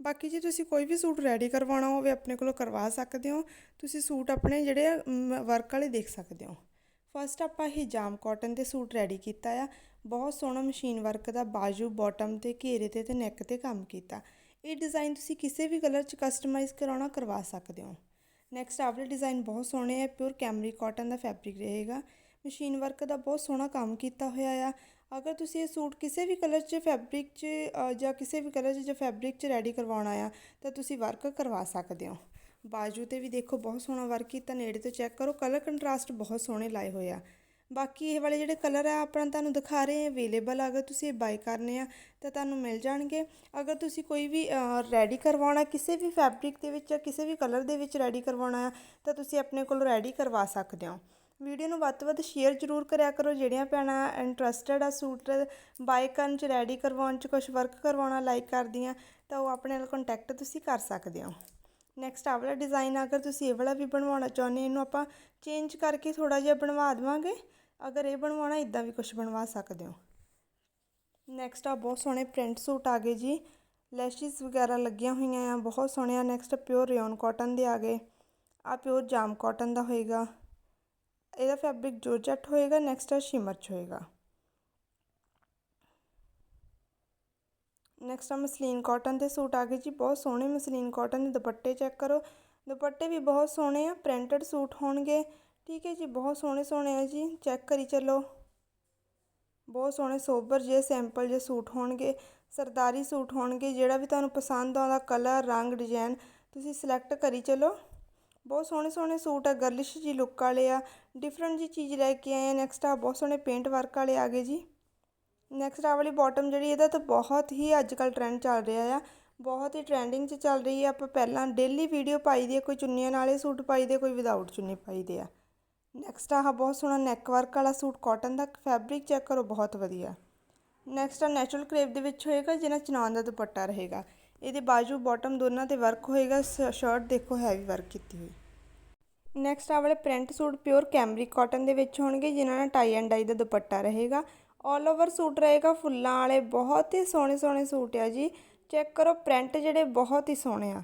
ਬਾਕੀ ਜੇ ਤੁਸੀਂ ਕੋਈ ਵੀ ਸੂਟ ਰੈਡੀ ਕਰਵਾਉਣਾ ਹੋਵੇ, ਆਪਣੇ ਕੋਲੋਂ ਕਰਵਾ ਸਕਦੇ ਹੋ। ਤੁਸੀਂ ਸੂਟ ਆਪਣੇ ਜਿਹੜੇ ਵਰਕ ਵਾਲੇ ਦੇਖ ਸਕਦੇ ਹੋ। ਫਸਟ ਆਪਾਂ ਹਿਜਾਮ ਕਾਟਨ ਦੇ ਸੂਟ ਰੈਡੀ ਕੀਤਾ ਆ। ਬਹੁਤ ਸੋਹਣਾ ਮਸ਼ੀਨ ਵਰਕ ਦਾ ਬਾਜੂ ਬਾਟਮ ਤੇ, ਘੇਰੇ ਤੇ ਤੇ ਨੈਕ ਤੇ ਕੰਮ ਕੀਤਾ। ਇਹ ਡਿਜ਼ਾਈਨ ਤੁਸੀਂ ਕਿਸੇ ਵੀ ਕਲਰ 'ਚ ਕਸਟਮਾਈਜ਼ ਕਰਾਉਣਾ, ਕਰਵਾ ਸਕਦੇ ਹੋ। ਨੈਕਸਟ ਆਵਲੇ ਡਿਜ਼ਾਈਨ ਬਹੁਤ ਸੋਹਣੇ ਆ। ਪਿਓਰ ਕੈਮਰੀ ਕਾਟਨ ਦਾ ਫੈਬਰਿਕ ਰਹੇਗਾ। ਮਸ਼ੀਨ ਵਰਕ ਦਾ ਬਹੁਤ ਸੋਹਣਾ ਕੰਮ ਕੀਤਾ ਹੋਇਆ ਆ। ਅਗਰ ਤੁਸੀਂ ਇਹ ਸੂਟ ਕਿਸੇ ਵੀ ਕਲਰ 'ਚ ਫੈਬਰਿਕ 'ਚ ਜਾਂ ਕਿਸੇ ਵੀ ਕਲਰ 'ਚ, ਜਾਂ ਫੈਬਰਿਕ 'ਚ ਰੈਡੀ ਕਰਵਾਉਣਾ ਆ, ਤਾਂ ਤੁਸੀਂ ਵਰਕ ਕਰਵਾ ਸਕਦੇ ਹੋ। ਬਾਜੂ ਤੇ ਵੀ ਦੇਖੋ ਬਹੁਤ ਸੋਹਣਾ ਵਰਕ ਕੀਤਾ, ਨੇੜੇ ਤੋਂ ਚੈੱਕ ਕਰੋ ਕਲਰ ਕੰਟਰਾਸਟ ਬਹੁਤ ਸੋਹਣੇ ਲਾਏ ਹੋਏ ਆ। ਬਾਕੀ ਇਹ ਵਾਲੇ ਜਿਹੜੇ ਕਲਰ ਆ ਆਪਣਾ ਤੁਹਾਨੂੰ ਦਿਖਾ ਰਹੇ ਆ। ਅਵੇਲੇਬਲ ਅਗਰ ਤੁਸੀਂ ਇਹ ਬਾਈ ਕਰਨੇ ਆ, ਤਾਂ ਤੁਹਾਨੂੰ ਮਿਲ ਜਾਣਗੇ। ਅਗਰ ਤੁਸੀਂ ਕੋਈ ਵੀ ਰੈਡੀ ਕਰਵਾਉਣਾ, ਕਿਸੇ ਵੀ ਫੈਬਰਿਕ ਦੇ ਵਿੱਚ ਜਾਂ ਕਿਸੇ ਵੀ ਕਲਰ ਦੇ ਵਿੱਚ ਰੈਡੀ ਕਰਵਾਉਣਾ ਆ, ਤਾਂ ਤੁਸੀਂ ਆਪਣੇ ਕੋਲ ਰੈਡੀ ਕਰਵਾ ਸਕਦੇ ਹੋ। ਵੀਡੀਓ ਨੂੰ ਵੱਧ ਤੋਂ ਵੱਧ ਸ਼ੇਅਰ ਜ਼ਰੂਰ ਕਰਿਆ ਕਰੋ, ਜਿਹੜੀਆਂ ਭੈਣਾਂ ਇੰਟਰਸਟਿਡ ਆ ਸੂਟ ਬਾਏ ਕਰਨ 'ਚ ਰੈਡੀ ਕਰਵਾਉਣ 'ਚ ਕੁਝ ਵਰਕ ਕਰਵਾਉਣਾ ਲਾਈਕ ਕਰਦੀਆਂ, ਤਾਂ ਉਹ ਆਪਣੇ ਨਾਲ ਕੰਟੈਕਟ ਤੁਸੀਂ ਕਰ ਸਕਦੇ ਹੋ। ਨੈਕਸਟ ਆ ਵਾਲਾ ਡਿਜ਼ਾਈਨ ਅਗਰ ਤੁਸੀਂ ਇਹ ਵਾਲਾ ਵੀ ਬਣਵਾਉਣਾ ਚਾਹੁੰਦੇ ਇਹਨੂੰ ਆਪਾਂ ਚੇਂਜ ਕਰਕੇ ਥੋੜਾ ਜਿਹਾ ਬਣਵਾ ਦਵਾਂਗੇ। ਅਗਰ ਇਹ ਬਣਵਾਉਣਾ ਇਦਾਂ ਵੀ ਕੁਝ ਬਣਵਾ ਸਕਦੇ ਹੋ। ਨੈਕਸਟ ਆ ਬਹੁਤ ਸੋਹਣੇ ਪ੍ਰਿੰਟ ਸੂਟ ਆ ਗਏ ਜੀ। ਲੈਸ਼ਿਸ ਵਗੈਰਾ ਲੱਗੀਆਂ ਹੋਈਆਂ ਆ, ਬਹੁਤ ਸੋਹਣੇ ਆ। ਨੈਕਸਟ ਪਿਓਰ ਰਿਓਨ ਕਾਟਨ ਦੇ ਆ ਗਏ। ਆ ਪਿਓਰ ਜਾਮ ਕਾਟਨ ਦਾ ਹੋਏਗਾ। ਇਹਦਾ ਫੈਬਰਿਕ ਜੋਰਜਟ ਹੋਏਗਾ ਨੈਕਸਟ ਆ ਸ਼ਿਮਰ ਚ ਹੋਏਗਾ। ਨੈਕਸਟ ਆ ਮਸਲੀਨ ਕਾਟਨ ਦੇ ਸੂਟ ਆ ਗਏ ਜੀ, ਬਹੁਤ ਸੋਹਣੇ ਮਸਲੀਨ ਕਾਟਨ ਦੇ ਦੁਪੱਟੇ ਚੈੱਕ ਕਰੋ। ਦੁਪੱਟੇ ਵੀ ਬਹੁਤ ਸੋਹਣੇ ਆ ਪ੍ਰਿੰਟਡ ਸੂਟ ਹੋਣਗੇ। ਠੀਕ ਹੈ ਜੀ, ਬਹੁਤ ਸੋਹਣੇ ਸੋਹਣੇ ਆ ਜੀ ਚੈੱਕ ਕਰੀ ਚੱਲੋ। ਬਹੁਤ ਸੋਹਣੇ ਸੋਬਰ ਜੇ ਸਿੰਪਲ ਜੇ ਸੂਟ ਹੋਣਗੇ, ਸਰਦਾਰੀ ਸੂਟ ਹੋਣਗੇ, ਜਿਹੜਾ ਵੀ ਤੁਹਾਨੂੰ ਪਸੰਦ ਆਉਂਦਾ ਕਲਰ ਰੰਗ ਡਿਜ਼ਾਈਨ ਤੁਸੀਂ ਸਿਲੈਕਟ ਕਰੀ ਚੱਲੋ। ਬਹੁਤ ਸੋਹਣੇ ਸੋਹਣੇ ਸੂਟ ਆ ਗਰਲਿਸ਼ ਜੀ ਲੁੱਕ ਵਾਲੇ ਆ। ਡਿਫਰੈਂਟ ਜੀ ਚੀਜ਼ ਲੈ ਕੇ ਆਏ ਆ। ਨੈਕਸਟ ਆ, ਬਹੁਤ ਸੋਹਣੇ ਪੇਂਟ ਵਰਕ ਵਾਲੇ ਆ ਗਏ ਜੀ। ਨੈਕਸਟ ਆ ਵਾਲੀ ਬਾਟਮ ਜਿਹੜੀ, ਇਹਦਾ ਤਾਂ ਬਹੁਤ ਹੀ ਅੱਜ ਕੱਲ ਟ੍ਰੈਂਡ ਚੱਲ ਰਿਹਾ ਆ। ਬਹੁਤ ਹੀ ਟ੍ਰੈਂਡਿੰਗ 'ਚ ਚੱਲ ਰਹੀ ਹੈ ਆਪਾਂ ਪਹਿਲਾਂ ਡੇਲੀ ਵੀਡੀਓ ਪਾਈ ਦੀ ਹੈ ਕੋਈ ਚੁੰਨੀਆਂ ਨਾਲੇ ਸੂਟ ਪਾਈ ਦੇ, ਕੋਈ ਵਿਦਆਊਟ ਚੁੰਨੀ ਪਾਈ ਦੇ ਆ। ਨੈਕਸਟ ਆਹ ਬਹੁਤ ਸੋਹਣਾ ਨੈਕ ਵਰਕ ਵਾਲਾ ਸੂਟ ਕਾਟਨ ਦਾ ਫੈਬਰਿਕ ਚੈੱਕ ਕਰੋ, ਬਹੁਤ ਵਧੀਆ। ਨੈਕਸਟ ਆ ਨੈਚੁਰਲ ਕਰੇਪ ਦੇ ਵਿੱਚ ਹੋਏਗਾ, ਜਿਹਨਾਂ ਚਨਾਨ ਦਾ ਦੁਪੱਟਾ ਰਹੇਗਾ। ਇਹਦੇ ਬਾਜੂ ਬਾਟਮ ਦੋਨਾਂ ਤੇ ਵਰਕ ਹੋਏਗਾ ਸ਼ਰਟ ਦੇਖੋ ਹੈਵੀ ਵਰਕ ਕੀਤੀ ਹੋਈ। ਨੈਕਸਟ ਆ ਵਾਲੇ print suit pure cambric cotton ਦੇ ਵਿੱਚ ਹੋਣਗੇ, ਜਿਨ੍ਹਾਂ ਨਾਲ ਟਾਈ ਐਂਡ ਡਾਈ ਦਾ ਦੁਪੱਟਾ ਰਹੇਗਾ। ਆਲ ਓਵਰ ਸੂਟ ਰਹੇਗਾ, ਫੁੱਲਾਂ ਵਾਲੇ ਬਹੁਤ ਹੀ ਸੋਹਣੇ ਸੋਹਣੇ ਸੂਟ ਆ ਜੀ। ਚੈੱਕ ਕਰੋ ਪ੍ਰਿੰਟ ਜਿਹੜੇ ਬਹੁਤ ਹੀ ਸੋਹਣੇ ਆ।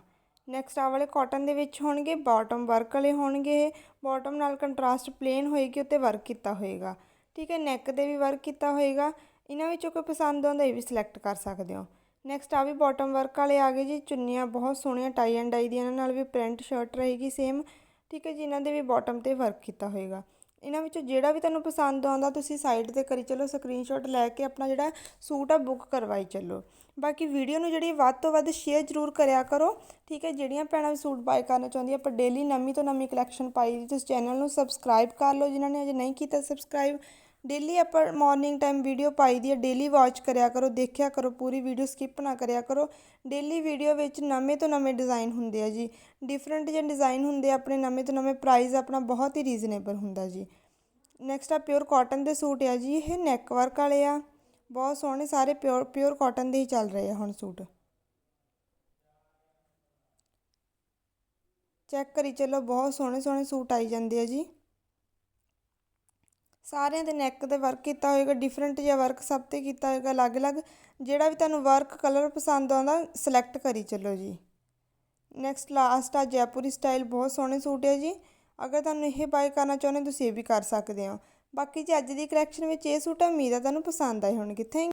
ਨੈਕਸਟ ਆ ਵਾਲੇ ਕਾਟਨ ਦੇ ਵਿੱਚ ਹੋਣਗੇ ਬਾਟਮ ਵਰਕ ਵਾਲੇ ਹੋਣਗੇ ਇਹ। ਬਾਟਮ ਨਾਲ ਕੰਟਰਾਸਟ ਪਲੇਨ ਹੋਏਗੀ, ਉੱਤੇ ਵਰਕ ਕੀਤਾ ਹੋਏਗਾ। ਠੀਕ ਹੈ ਨੈਕ ਤੇ ਵੀ ਵਰਕ ਕੀਤਾ ਹੋਏਗਾ। ਇਹਨਾਂ ਵਿੱਚੋਂ ਕੋਈ ਪਸੰਦ ਆਉਂਦਾ, ਇਹ ਵੀ ਸਿਲੈਕਟ ਕਰ ਸਕਦੇ ਹੋ। ਨੈਕਸਟ ਆ ਵੀ ਬਾਟਮ ਵਰਕ ਵਾਲੇ ਆ ਗਏ ਜੀ, ਚੁੰਨੀਆਂ ਬਹੁਤ ਸੋਹਣੀਆਂ ਟਾਈ ਐਂਡ ਡਾਈ ਦੀਆਂ, ਇਹਨਾਂ ਨਾਲ ਵੀ ਪ੍ਰਿੰਟ ਸ਼ਰਟ ਰਹੇਗੀ ਸੇਮ ਠੀਕ ਹੈ ਜੀ, ਇਹਨਾਂ ਦੇ ਵੀ ਬਾਟਮ ਤੇ ਵਰਕ ਕੀਤਾ ਹੋਏਗਾ। ਇਹਨਾਂ ਵਿੱਚੋਂ ਜਿਹੜਾ ਵੀ ਤੁਹਾਨੂੰ ਪਸੰਦ ਆਉਂਦਾ, ਤੁਸੀਂ ਸਾਈਡ ਤੇ ਕਰੀ ਚੱਲੋ ਸਕਰੀਨਸ਼ਾਟ ਲੈ ਕੇ ਆਪਣਾ ਜਿਹੜਾ ਸੂਟ ਆ ਬੁੱਕ ਕਰਵਾਈ ਚੱਲੋ। ਬਾਕੀ ਵੀਡੀਓ ਨੂੰ ਜਿਹੜੀ ਵੱਧ ਤੋਂ ਵੱਧ ਸ਼ੇਅਰ ਜ਼ਰੂਰ ਕਰਿਆ ਕਰੋ। ਠੀਕ ਹੈ, ਜਿਹੜੀਆਂ ਭੈਣਾਂ ਵੀ ਸੂਟ ਬਾਏ ਕਰਨਾ ਚਾਹੁੰਦੀਆਂ, ਆਪਾਂ ਡੇਲੀ ਨਵੀਂ ਤੋਂ ਨਵੀਂ ਕਲੈਕਸ਼ਨ ਪਾਈ ਤੁਸੀਂ ਚੈਨਲ ਨੂੰ ਸਬਸਕ੍ਰਾਈਬ ਕਰ ਲਓ, ਜਿਨ੍ਹਾਂ ਨੇ ਅਜੇ ਨਹੀਂ ਕੀਤਾ ਸਬਸਕ੍ਰਾਈਬ ਡੇਲੀ ਆਪਾਂ ਮਾਰਨਿੰਗ ਟਾਈਮ ਵੀਡੀਓ ਪਾਈ ਦੀ ਹੈ ਡੇਲੀ ਵਾਚ ਕਰਿਆ ਕਰੋ, ਦੇਖਿਆ ਕਰੋ, ਪੂਰੀ ਵੀਡੀਓ ਸਕਿਪ ਨਾ ਕਰਿਆ ਕਰੋ। ਡੇਲੀ ਵੀਡੀਓ ਵਿੱਚ ਨਵੇਂ ਤੋਂ ਨਵੇਂ ਡਿਜ਼ਾਈਨ ਹੁੰਦੇ ਆ ਜੀ। ਡਿਫਰੈਂਟ ਜਿਹੇ ਡਿਜ਼ਾਈਨ ਹੁੰਦੇ ਆ, ਆਪਣੇ ਨਵੇਂ ਤੋਂ ਨਵੇਂ ਪ੍ਰਾਈਸ ਆਪਣਾ ਬਹੁਤ ਹੀ ਰੀਜ਼ਨੇਬਲ ਹੁੰਦਾ ਜੀ। ਨੈਕਸਟ ਆ ਪਿਓਰ ਕਾਟਨ ਦੇ ਸੂਟ ਆ ਜੀ, ਇਹ ਨੈਕ ਵਰਕ ਵਾਲੇ ਆ। ਬਹੁਤ ਸੋਹਣੇ ਸਾਰੇ ਪਿਓਰ ਪਿਓਰ ਕਾਟਨ ਦੇ ਹੀ ਚੱਲ ਰਹੇ ਆ ਹੁਣ ਸੂਟ। ਚੈੱਕ ਕਰੀ ਚੱਲੋ, ਬਹੁਤ ਸੋਹਣੇ ਸੋਹਣੇ ਸੂਟ ਆਈ ਜਾਂਦੇ ਆ ਜੀ। ਸਾਰਿਆਂ ਦੇ ਨੈਕ ਤੇ ਵਰਕ ਕੀਤਾ ਹੋਏਗਾ ਡਿਫਰੈਂਟ ਜਿਹਾ ਵਰਕ ਸਭ ਤੇ ਕੀਤਾ ਹੋਏਗਾ, ਅਲੱਗ-ਅਲੱਗ। ਜਿਹੜਾ ਵੀ ਤੁਹਾਨੂੰ ਵਰਕ ਕਲਰ ਪਸੰਦ ਆਉਂਦਾ ਸਿਲੈਕਟ ਕਰੀ ਚੱਲੋ ਜੀ। ਨੈਕਸਟ ਲਾਸਟ ਆ ਜੈਪੁਰੀ ਸਟਾਈਲ ਬਹੁਤ ਸੋਹਣੇ ਸੂਟ ਹੈ ਜੀ। ਅਗਰ ਤੁਹਾਨੂੰ ਇਹ ਬਾਈ ਕਰਨਾ ਚਾਹੁੰਦੇ ਤੁਸੀਂ ਇਹ ਵੀ ਕਰ ਸਕਦੇ ਹੋ। ਬਾਕੀ ਜੀ ਅੱਜ ਦੀ ਕਲੈਕਸ਼ਨ ਵਿੱਚ ਇਹ ਸੂਟ ਉਮੀਦ ਆ ਤੁਹਾਨੂੰ ਪਸੰਦ ਆਏ ਹੋਣਗੇ। ਥੈਂਕ